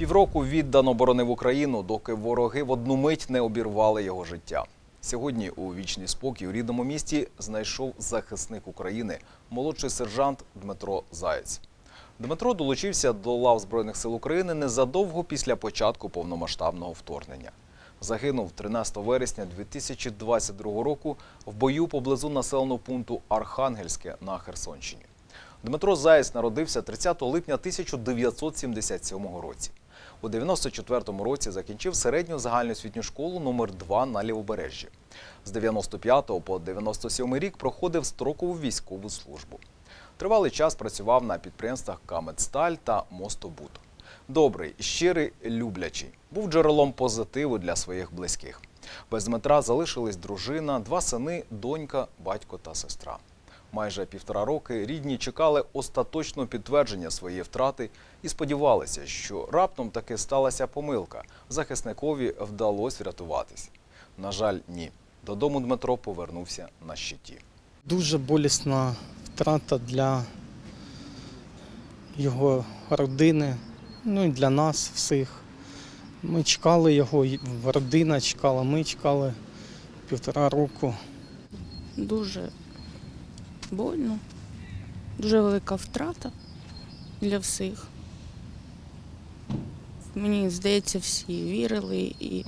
Півроку віддано боронив Україну, доки вороги в одну мить не обірвали його життя. Сьогодні у вічний спокій у рідному місті знайшов захисник України, молодший сержант Дмитро Заєць. Дмитро долучився до лав Збройних сил України незадовго після початку повномасштабного вторгнення. Загинув 13 вересня 2022 року в бою поблизу населеного пункту Архангельське на Херсонщині. Дмитро Заєць народився 30 липня 1977 році. У 94-му році закінчив середню загальноосвітню школу номер 2 на Лівобережжі. З 95 по 97 рік проходив строкову військову службу. Тривалий час працював на підприємствах Камедсталь та Мостобут. Добрий, щирий, люблячий. Був джерелом позитиву для своїх близьких. Без Дмитра залишились дружина, два сини, донька, батько та сестра. Майже півтора роки рідні чекали остаточного підтвердження своєї втрати і сподівалися, що раптом таки сталася помилка. Захисникові вдалося врятуватись. На жаль, ні. Додому Дмитро повернувся на щиті. Дуже болісна втрата для його родини, ну і для нас всіх. Ми чекали його, родина чекала, ми чекали півтора року. дуже больно, дуже велика втрата для всіх. Мені здається, всі вірили і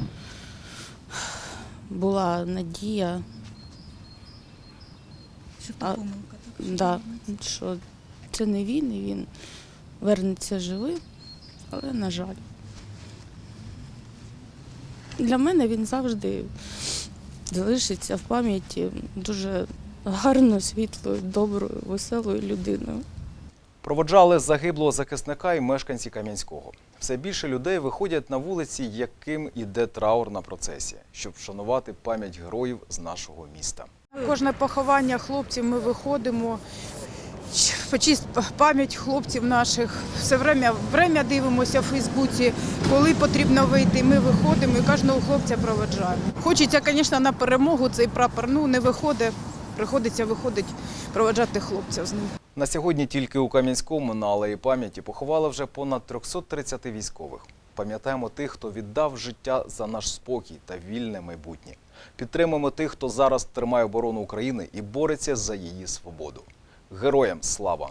була надія, Що А, помилка, так? да, що це не він, і він вернеться живим, але на жаль. Для мене він завжди залишиться в пам'яті дуже гарною, світлою, доброю, веселою людиною. Проводжали загиблого захисника і мешканці Кам'янського. Все більше людей виходять на вулиці, яким іде траурна процесія, щоб вшанувати пам'ять героїв з нашого міста. Кожне поховання хлопців ми виходимо. Почисть пам'ять хлопців наших. Все время, время дивимося в Фейсбуці. Коли потрібно вийти, ми виходимо і кожного хлопця проведжаємо. Хочеться, звісно, на перемогу цей прапор. Ну не виходить. Приходиться виходить проведжати хлопців з ним. На сьогодні тільки у Кам'янському на алеї пам'яті поховали вже понад 330 військових. Пам'ятаємо тих, хто віддав життя за наш спокій та вільне майбутнє. Підтримуємо тих, хто зараз тримає оборону України і бореться за її свободу. Героям слава!